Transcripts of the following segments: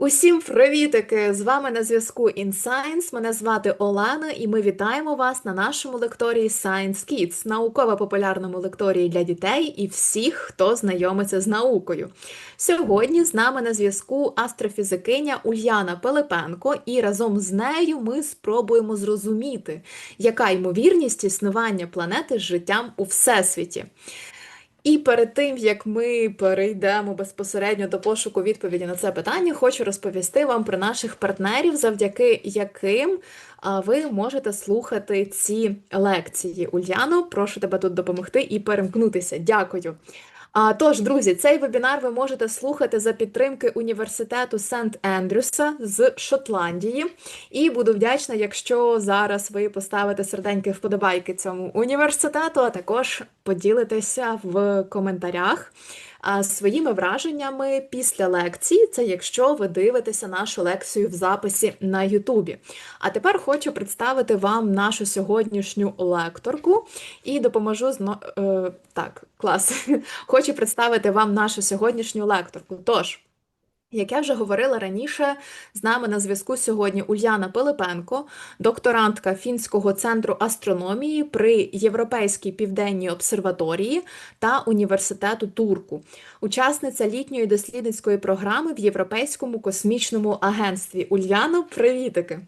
Усім привітики! З вами на зв'язку InScience. Мене звати Олена, і ми вітаємо вас на нашому лекторії Science Kids, науково-популярному лекторії для дітей і всіх, хто знайомиться з наукою. Сьогодні з нами на зв'язку астрофізикиня Ульяна Пилипенко, і разом з нею ми спробуємо зрозуміти, яка ймовірність існування планети з життям у всесвіті. І перед тим як ми перейдемо безпосередньо до пошуку відповіді на це питання, хочу розповісти вам про наших партнерів, завдяки яким ви можете слухати ці лекції. Ульяно, прошу тебе тут допомогти і перемкнутися. Дякую. А тож, друзі, цей вебінар ви можете слухати за підтримки університету Сент Ендрюса з Шотландії. І буду вдячна, якщо зараз ви поставите серденьки вподобайки цьому університету, а також поділитеся в коментарях своїми враженнями після лекції, це якщо ви дивитеся нашу лекцію в записі на Ютубі. А тепер хочу представити вам нашу сьогоднішню лекторку і допоможу зно... Е, так, клас. Хочу представити вам нашу сьогоднішню лекторку. Тож. Як я вже говорила раніше, з нами на зв'язку сьогодні Ульяна Пилипенко, докторантка Фінського центру астрономії при Європейській південній обсерваторії та університету Турку, учасниця літньої дослідницької програми в Європейському космічному агентстві. Ульяно, привітики!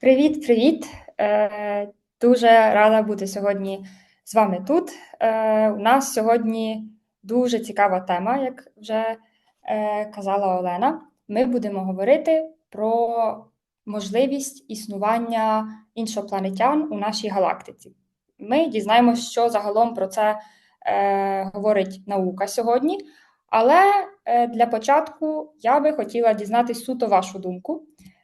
Привіт, привіт! Е, Дуже рада бути сьогодні з вами тут. Е, У нас сьогодні дуже цікава тема, як вже. Е, казала Олена, ми будемо говорити про можливість існування іншопланетян у нашій галактиці. Ми дізнаємося, що загалом про це е, говорить наука сьогодні. Але е, для початку я би хотіла дізнатися суто вашу думку.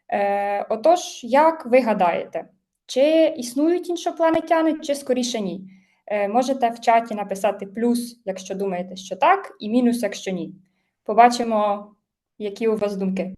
Е, Отож, як ви гадаєте, чи існують іншопланетяни, чи скоріше ні? Е, Можете в чаті написати плюс, якщо думаєте, що так, і мінус, якщо ні. Побачимо, які у вас думки.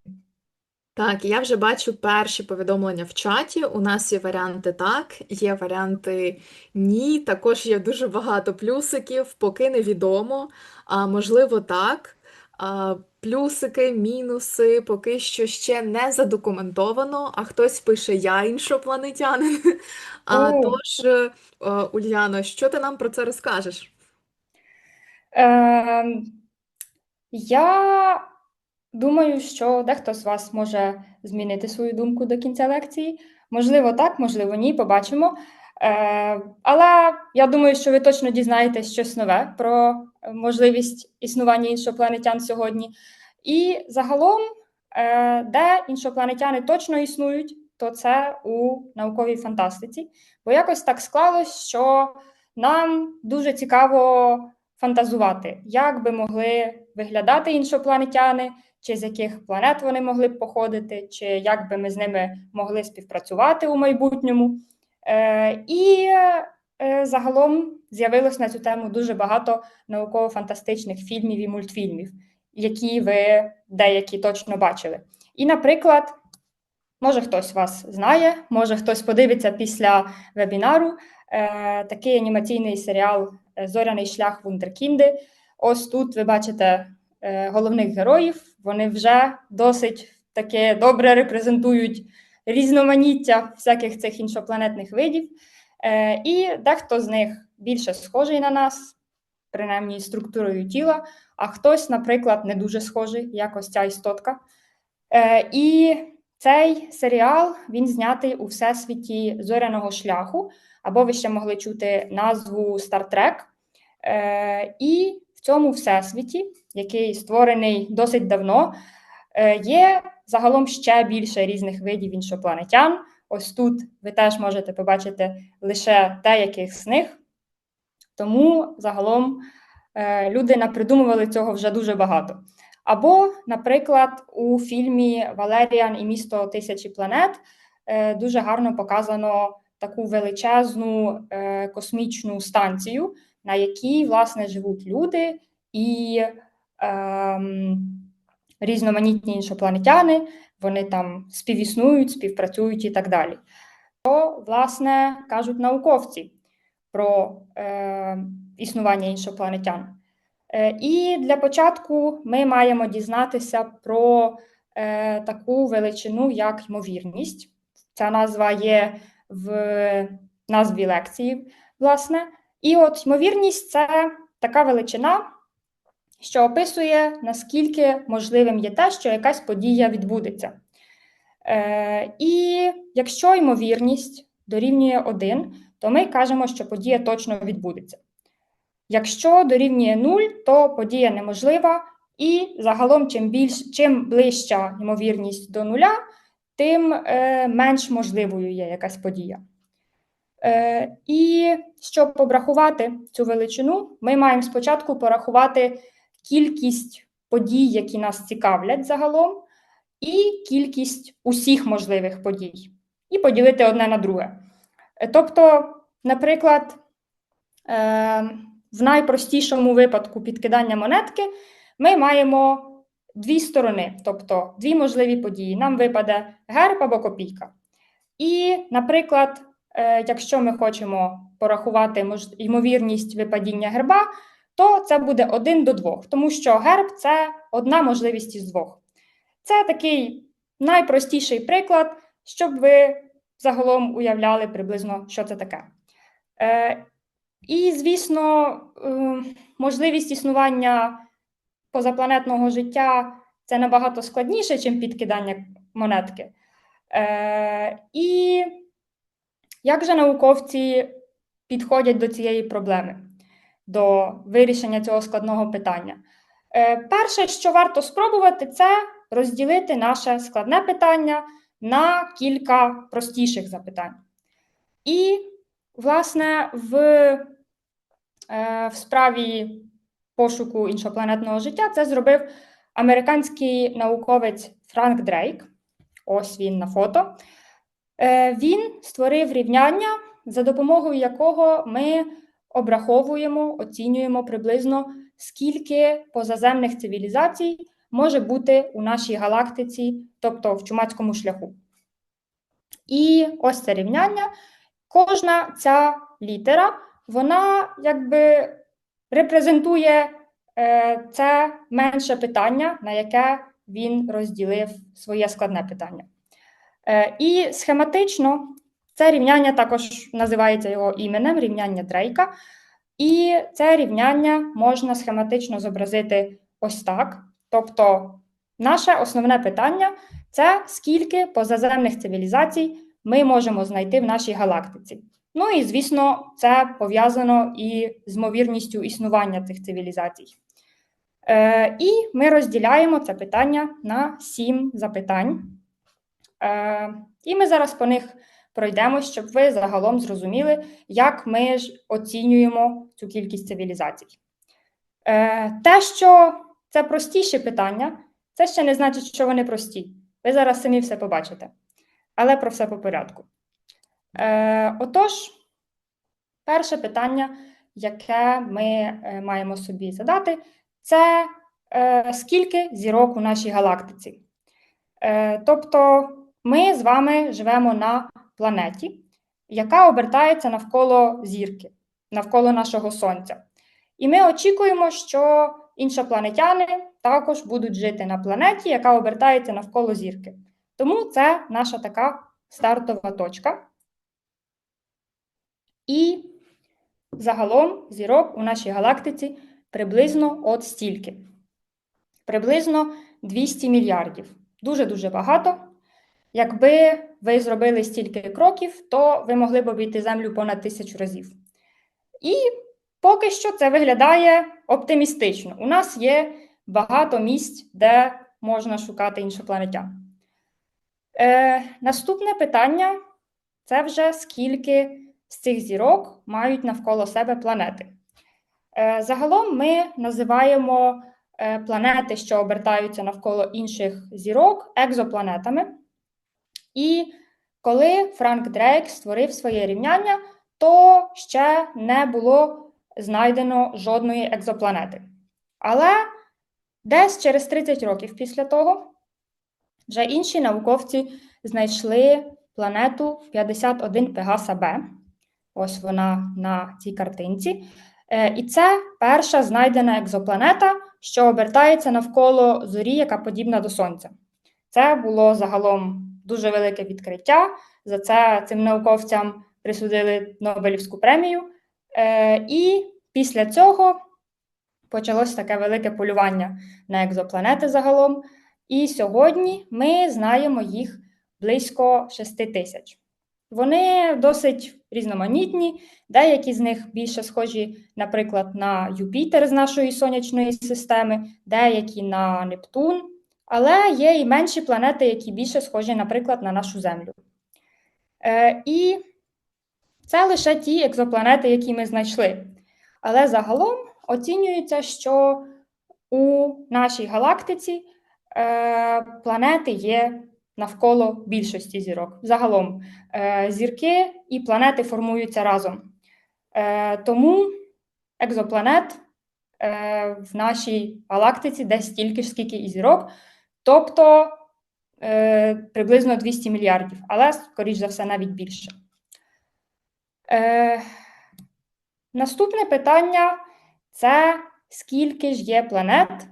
Так, я вже бачу перші повідомлення в чаті. У нас є варіанти так, є варіанти ні. Також є дуже багато плюсиків, поки невідомо. А можливо, так. А, Плюсики, мінуси, поки що ще не задокументовано, а хтось пише я іншопланетянин. А, Тож, е, Ульяно, що ти нам про це розкажеш? Е, я думаю, що дехто з вас може змінити свою думку до кінця лекції. Можливо, так, можливо, ні, побачимо. Е, Але я думаю, що ви точно дізнаєтесь щось нове про можливість існування іншопланетян сьогодні. І загалом, е, де іншопланетяни точно існують, то це у науковій фантастиці. Бо якось так склалось, що нам дуже цікаво фантазувати, як би могли виглядати іншопланетяни, чи з яких планет вони могли б походити, чи як би ми з ними могли співпрацювати у майбутньому. Е, І е, загалом з'явилось на цю тему дуже багато науково-фантастичних фільмів і мультфільмів, які ви деякі точно бачили. І, наприклад, може хтось вас знає, може хтось подивиться після вебінару е, такий анімаційний серіал Зоряний шлях Вундеркінди. Ось тут ви бачите е, головних героїв. Вони вже досить таке добре репрезентують різноманіття всяких цих іншопланетних видів. Е, І дехто з них більше схожий на нас, принаймні структурою тіла, а хтось, наприклад, не дуже схожий, як ось ця істотка. Е, І цей серіал він знятий у всесвіті зоряного шляху, або ви ще могли чути назву Стартрек. І цьому всесвіті, який створений досить давно, е, є загалом ще більше різних видів іншопланетян. Ось тут ви теж можете побачити лише деяких з них. Тому загалом е, люди напридумували цього вже дуже багато. Або, наприклад, у фільмі Валеріан і місто тисячі планет дуже гарно показано таку величезну космічну станцію, на якій власне живуть люди і е, різноманітні іншопланетяни, вони там співіснують, співпрацюють і так далі. То, власне, кажуть науковці про е, існування іншопланетян. Е, І для початку ми маємо дізнатися про е, таку величину, як ймовірність. Ця назва є в назві лекції, власне. І от ймовірність це така величина, що описує, наскільки можливим є те, що якась подія відбудеться. Е, І якщо ймовірність дорівнює 1, то ми кажемо, що подія точно відбудеться. Якщо дорівнює 0, то подія неможлива, і загалом, чим більш, чим ближча ймовірність до нуля, тим е, менш можливою є якась подія. Е, І щоб обрахувати цю величину, ми маємо спочатку порахувати кількість подій, які нас цікавлять загалом, і кількість усіх можливих подій, і поділити одне на друге. Е, Тобто, наприклад, е, в найпростішому випадку підкидання монетки ми маємо дві сторони, тобто дві можливі події. Нам випаде герб або копійка. І, наприклад, якщо ми хочемо порахувати ймовірність випадіння герба, то це буде один до двох, тому що герб це одна можливість із двох. Це такий найпростіший приклад, щоб ви загалом уявляли приблизно, що це таке. Е, і, звісно, е, можливість існування позапланетного життя це набагато складніше, ніж підкидання монетки. Е, і як же науковці підходять до цієї проблеми, до вирішення цього складного питання? Е, перше, що варто спробувати, це розділити наше складне питання на кілька простіших запитань. І, власне, в, е, в справі пошуку іншопланетного життя це зробив американський науковець Франк Дрейк. Ось він на фото. Е, Він створив рівняння, за допомогою якого ми обраховуємо, оцінюємо приблизно, скільки позаземних цивілізацій може бути у нашій галактиці, тобто в чумацькому шляху. І ось це рівняння. Кожна ця літера, вона якби репрезентує е, це менше питання, на яке він розділив своє складне питання. Е, і схематично це рівняння також називається його іменем рівняння Дрейка. І це рівняння можна схематично зобразити ось так. Тобто, наше основне питання це скільки позаземних цивілізацій ми можемо знайти в нашій галактиці. Ну і, звісно, це пов'язано і з ймовірністю існування цих цивілізацій. Е, і ми розділяємо це питання на сім запитань. Е, і ми зараз по них пройдемо, щоб ви загалом зрозуміли, як ми ж оцінюємо цю кількість цивілізацій. Е, те, що це простіші питання, це ще не значить, що вони прості. Ви зараз самі все побачите. Але про все по порядку. Е, отож, перше питання, яке ми маємо собі задати, це скільки зірок у нашій галактиці. Тобто, ми з вами живемо на планеті, яка обертається навколо зірки, навколо нашого Сонця. І ми очікуємо, що іншопланетяни також будуть жити на планеті, яка обертається навколо зірки. Тому це наша така стартова точка. І загалом зірок у нашій галактиці приблизно от стільки. Приблизно 200 мільярдів. Дуже-дуже багато. Якби ви зробили стільки кроків, то ви могли б обійти Землю понад тисячу разів. І поки що це виглядає оптимістично. У нас є багато місць, де можна шукати іншопланетян. Е, Наступне питання це вже скільки з цих зірок мають навколо себе планети. Е, Загалом ми називаємо е, планети, що обертаються навколо інших зірок, екзопланетами. І коли Франк Дрейк створив своє рівняння, то ще не було знайдено жодної екзопланети. Але десь через 30 років після того вже інші науковці знайшли планету 51 Пегаса Б. Ось вона на цій картинці. Е, І це перша знайдена екзопланета, що обертається навколо зорі, яка подібна до Сонця. Це було загалом дуже велике відкриття. За це цим науковцям присудили Нобелівську премію. Е, і після цього почалось таке велике полювання на екзопланети загалом. І сьогодні ми знаємо їх близько 6 тисяч. Вони досить різноманітні, деякі з них більше схожі, наприклад, на Юпітер з нашої сонячної системи, деякі на Нептун, але є і менші планети, які більше схожі, наприклад, на нашу Землю. Е, І це лише ті екзопланети, які ми знайшли. Але загалом оцінюється, що у нашій галактиці е, планети є навколо більшості зірок. Загалом е, зірки і планети формуються разом. Е, тому екзопланет е, в нашій галактиці десь стільки ж, скільки і зірок, тобто е, приблизно 200 мільярдів, але, скоріш за все, навіть більше. Е, наступне питання це скільки ж є планет,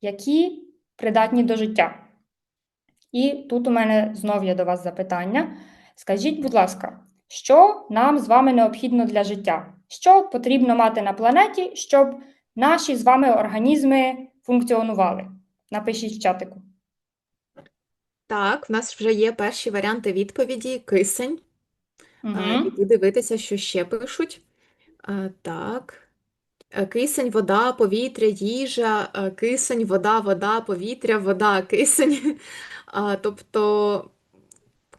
які придатні до життя. І тут у мене знов є до вас запитання. Скажіть, будь ласка, що нам з вами необхідно для життя? Що потрібно мати на планеті, щоб наші з вами організми функціонували? Напишіть в чатику. Так, в нас вже є перші варіанти відповіді. Кисень. Угу. Е, Іду дивитися, що ще пишуть. Е, Так. Е, Кисень, вода, повітря, їжа, кисень, вода, вода, повітря, вода, кисень. А, Тобто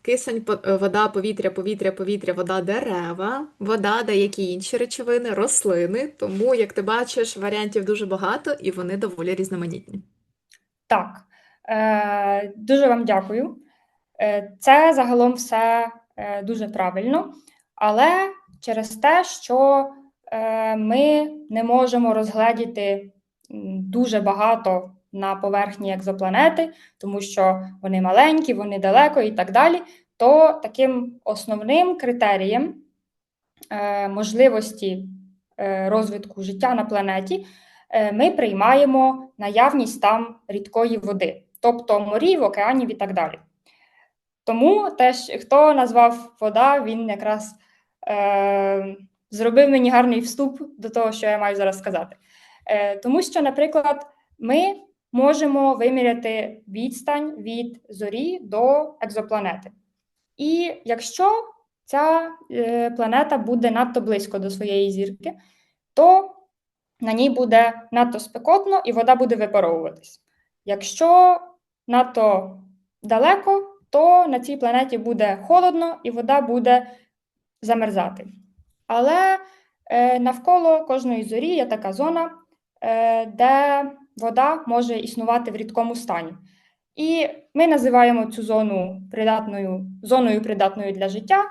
кисень, вода, повітря, повітря, повітря, вода, дерева, вода, деякі інші речовини, рослини. Тому, як ти бачиш, варіантів дуже багато і вони доволі різноманітні. Так, е, дуже вам дякую. Е, це загалом все е, дуже правильно, але через те, що е, ми не можемо розгледіти дуже багато на поверхні екзопланети, тому що вони маленькі, вони далеко і так далі, то таким основним критерієм е, можливості е, розвитку життя на планеті ми приймаємо наявність там рідкої води, тобто морів, океанів і так далі. Тому теж, хто назвав вода, він якраз е, зробив мені гарний вступ до того, що я маю зараз сказати. Е, тому що, наприклад, ми можемо виміряти відстань від зорі до екзопланети. І якщо ця е, планета буде надто близько до своєї зірки, то на ній буде надто спекотно і вода буде випаровуватись. Якщо надто далеко, то на цій планеті буде холодно і вода буде замерзати. Але е, навколо кожної зорі є така зона, е, де вода може існувати в рідкому стані. І ми називаємо цю зону придатною, зоною придатною для життя.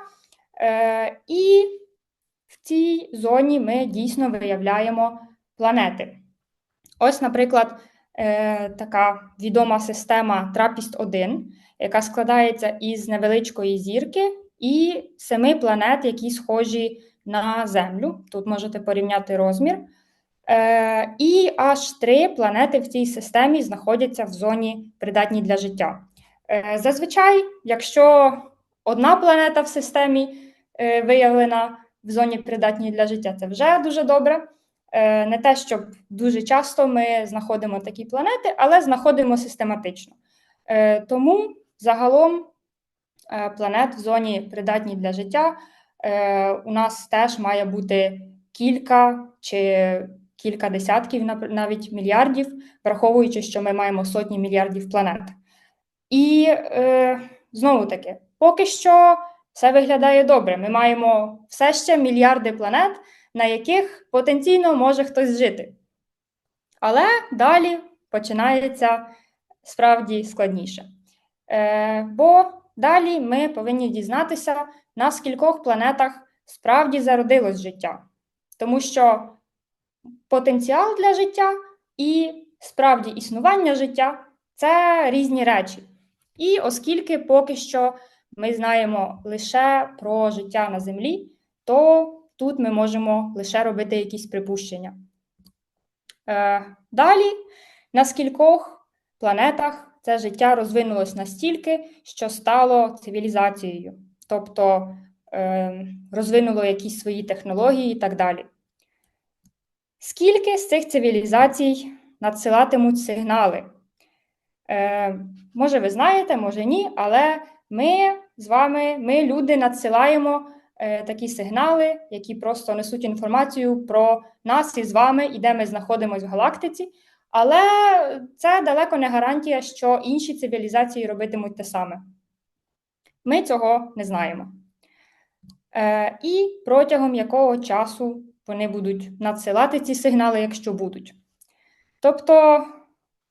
Е, і в цій зоні ми дійсно виявляємо планети. Ось, наприклад, е, така відома система Трапіст-1, яка складається із невеличкої зірки і семи планет, які схожі на Землю. Тут можете порівняти розмір. Е, і аж три планети в цій системі знаходяться в зоні придатній для життя. Е, зазвичай, якщо одна планета в системі е, виявлена в зоні придатній для життя, це вже дуже добре. Е, Не те, щоб дуже часто ми знаходимо такі планети, але знаходимо систематично. Е, Тому загалом е, планет в зоні придатній для життя у нас теж має бути кілька чи кілька десятків, навіть мільярдів, враховуючи, що ми маємо сотні мільярдів планет. І знову таки, поки що все виглядає добре. Ми маємо все ще мільярди планет, на яких потенційно може хтось жити. Але далі починається справді складніше. Е, бо далі ми повинні дізнатися, на скількох планетах справді зародилось життя. Тому що потенціал для життя і справді існування життя це різні речі. І оскільки поки що ми знаємо лише про життя на Землі, то тут ми можемо лише робити якісь припущення. Е, далі, на скількох планетах це життя розвинулось настільки, що стало цивілізацією, тобто е, розвинуло якісь свої технології і так далі. Скільки з цих цивілізацій надсилатимуть сигнали? Е, може, ви знаєте, може ні, але ми з вами, ми, люди, надсилаємо такі сигнали, які просто несуть інформацію про нас і з вами, і де ми знаходимося в галактиці. Але це далеко не гарантія, що інші цивілізації робитимуть те саме. Ми цього не знаємо. Е, і протягом якого часу вони будуть надсилати ці сигнали, якщо будуть. Тобто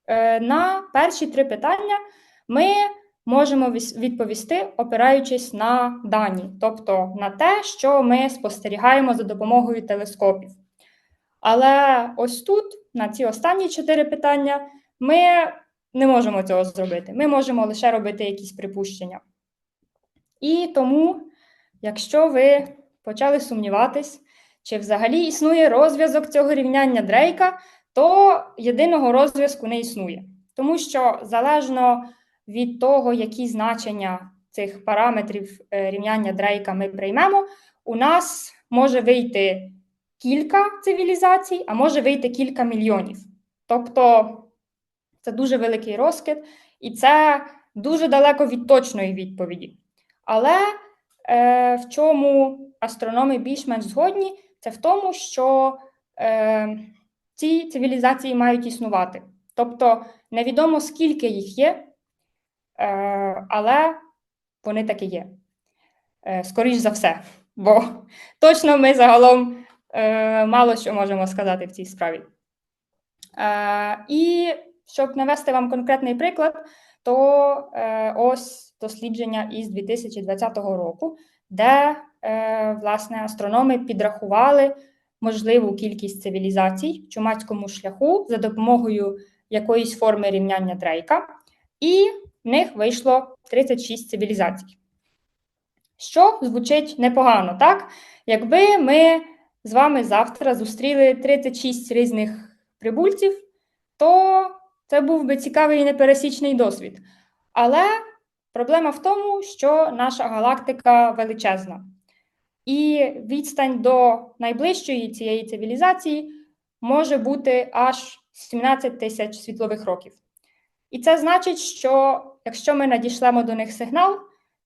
е, на перші три питання ми можемо відповісти, опираючись на дані, тобто на те, що ми спостерігаємо за допомогою телескопів. Але ось тут, на ці останні чотири питання, ми не можемо цього зробити. Ми можемо лише робити якісь припущення. І тому, якщо ви почали сумніватись, чи взагалі існує розв'язок цього рівняння Дрейка, то єдиного розв'язку не існує. Тому що залежно від того, які значення цих параметрів е, рівняння Дрейка ми приймемо, у нас може вийти кілька цивілізацій, а може вийти кілька мільйонів. Тобто це дуже великий розкид, і це дуже далеко від точної відповіді. Але е, в чому астрономи більш-менш згодні, це в тому, що е, ці цивілізації мають існувати. Тобто невідомо скільки їх є, але вони таки є. Е, скоріш за все, бо точно ми загалом е, мало що можемо сказати в цій справі. Е, і щоб навести вам конкретний приклад, то е, ось дослідження із 2020 року, де е, власне астрономи підрахували можливу кількість цивілізацій в чумацькому шляху за допомогою якоїсь форми рівняння Дрейка, і в них вийшло 36 цивілізацій. Що звучить непогано, так? Якби ми з вами завтра зустріли 36 різних прибульців, то це був би цікавий і непересічний досвід. Але проблема в тому, що наша галактика величезна. І відстань до найближчої цієї цивілізації може бути аж 17 тисяч світлових років. І це значить, що якщо ми надішлемо до них сигнал,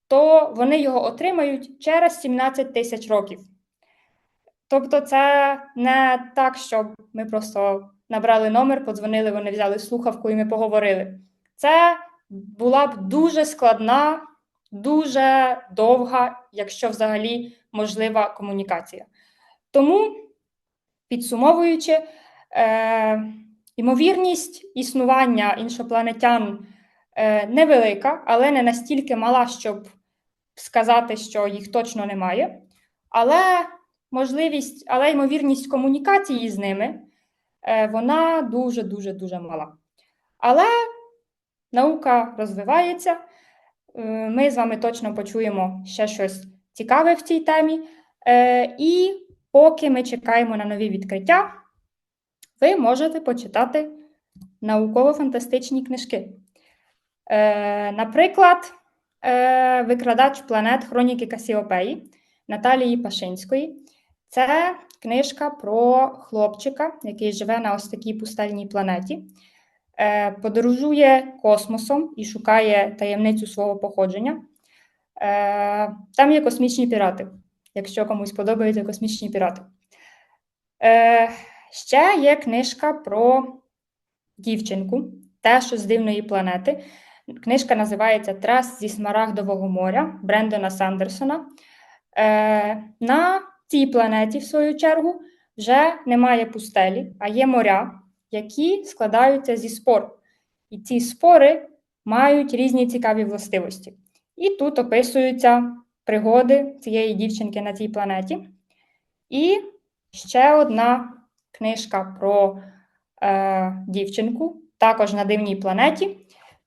то вони його отримають через 17 тисяч років. Тобто, це не так, щоб ми просто набрали номер, подзвонили, вони взяли слухавку і ми поговорили. Це була б дуже складна, дуже довга, якщо взагалі можлива комунікація. Тому, підсумовуючи, е, ймовірність існування іншопланетян невелика, але не настільки мала, щоб сказати, що їх точно немає. Але можливість, але ймовірність комунікації з ними е, вона дуже дуже дуже мала. Але наука розвивається. Е, Ми з вами точно почуємо ще щось цікаве в цій темі. Е, І поки ми чекаємо на нові відкриття, ви можете почитати науково-фантастичні книжки. Е, Наприклад, е, Викрадач планет Хроніки Касіопеї Наталії Пашинської. Це книжка про хлопчика, який живе на ось такій пустельній планеті, е, подорожує космосом і шукає таємницю свого походження. Е, Там є космічні пірати, якщо комусь подобаються космічні пірати. Е, Ще є книжка про дівчинку, теж з дивної планети. Книжка називається Трас зі Смарагдового моря Брендона Сандерсона. Е, На цій планеті, в свою чергу, вже немає пустелі, а є моря, які складаються зі спор. І ці спори мають різні цікаві властивості. І тут описуються пригоди цієї дівчинки на цій планеті. І ще одна книжка про е, дівчинку, також на дивній планеті.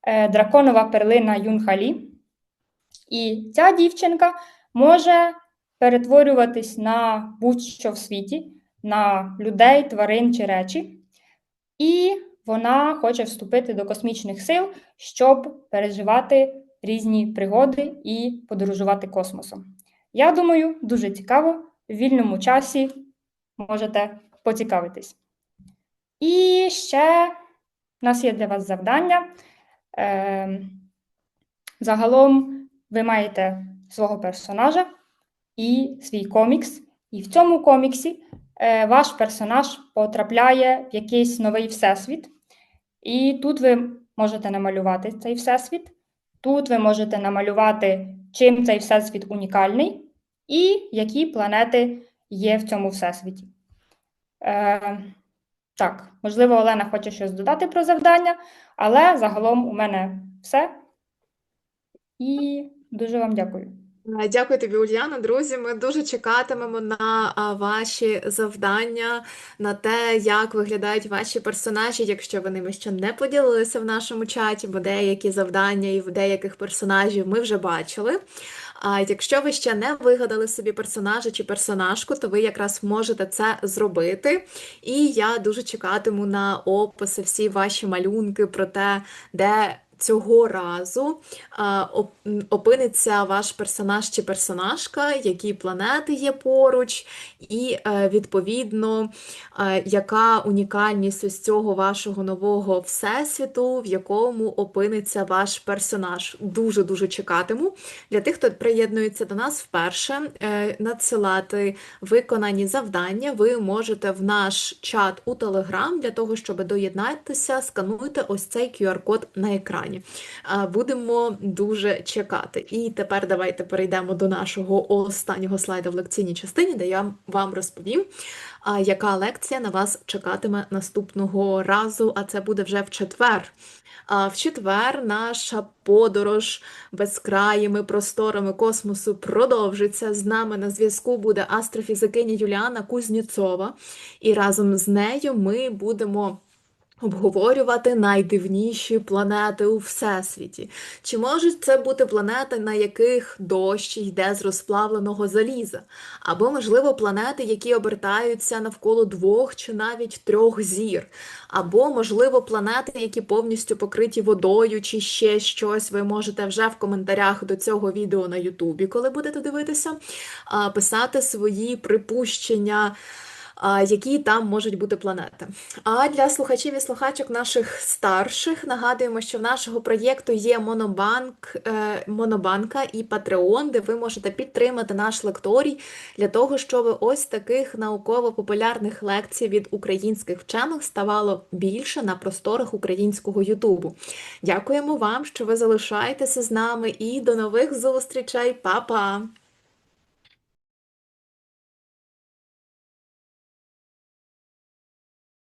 Е, Драконова перлина Юнхалі. І ця дівчинка може перетворюватись на будь-що в світі, на людей, тварин чи речі. І вона хоче вступити до космічних сил, щоб переживати різні пригоди і подорожувати космосом. Я думаю, дуже цікаво. В вільному часі можете поцікавитись. І ще в нас є для вас завдання. Ем, Загалом ви маєте свого персонажа і свій комікс. І в цьому коміксі е, ваш персонаж потрапляє в якийсь новий всесвіт. І тут ви можете намалювати цей всесвіт. Тут ви можете намалювати, чим цей всесвіт унікальний, і які планети є в цьому всесвіті. Так, можливо, Олена хоче щось додати про завдання, але загалом у мене все. І дуже вам дякую. Е, Дякую тобі, Ульяна. Друзі, ми дуже чекатимемо на ваші завдання, на те, як виглядають ваші персонажі, якщо ви ними ще не поділилися в нашому чаті, бо деякі завдання і в деяких персонажів ми вже бачили. А якщо ви ще не вигадали собі персонажа чи персонажку, то ви якраз можете це зробити. І я дуже чекатиму на описи, всі ваші малюнки про те, де цього разу м, опиниться ваш персонаж чи персонажка, які планети є поруч, і е, відповідно, е, яка унікальність ось цього вашого нового всесвіту, в якому опиниться ваш персонаж. Дуже дуже чекатиму. Для тих, хто приєднується до нас вперше, е, надсилати виконані завдання ви можете в наш чат у Telegram для того, щоб доєднатися, скануйте ось цей QR-код на екрані. А, Будемо дуже чекати. І тепер давайте перейдемо до нашого останнього слайду в лекційній частині, де я вам розповім, яка лекція на вас чекатиме наступного разу, а це буде вже в четвер. А в четвер наша подорож безкраїми просторами космосу продовжиться. З нами на зв'язку буде астрофізикиня Юліана Кузнєцова, і разом з нею ми будемо. Обговорювати найдивніші планети у Всесвіті. Чи можуть це бути планети, на яких дощ йде з розплавленого заліза? Або, можливо, планети, які обертаються навколо двох чи навіть трьох зір? Або, можливо, планети, які повністю покриті водою, чи ще щось. Ви можете вже в коментарях до цього відео на Ютубі, коли будете дивитися, писати свої припущення які там можуть бути планети. А для слухачів і слухачок наших старших нагадуємо, що в нашого проєкту є Монобанк, е, Монобанка і Patreon, де ви можете підтримати наш лекторій для того, щоб ось таких науково-популярних лекцій від українських вчених ставало більше на просторах українського Ютубу. Дякуємо вам, що ви залишаєтеся з нами, і до нових зустрічей, Па-па!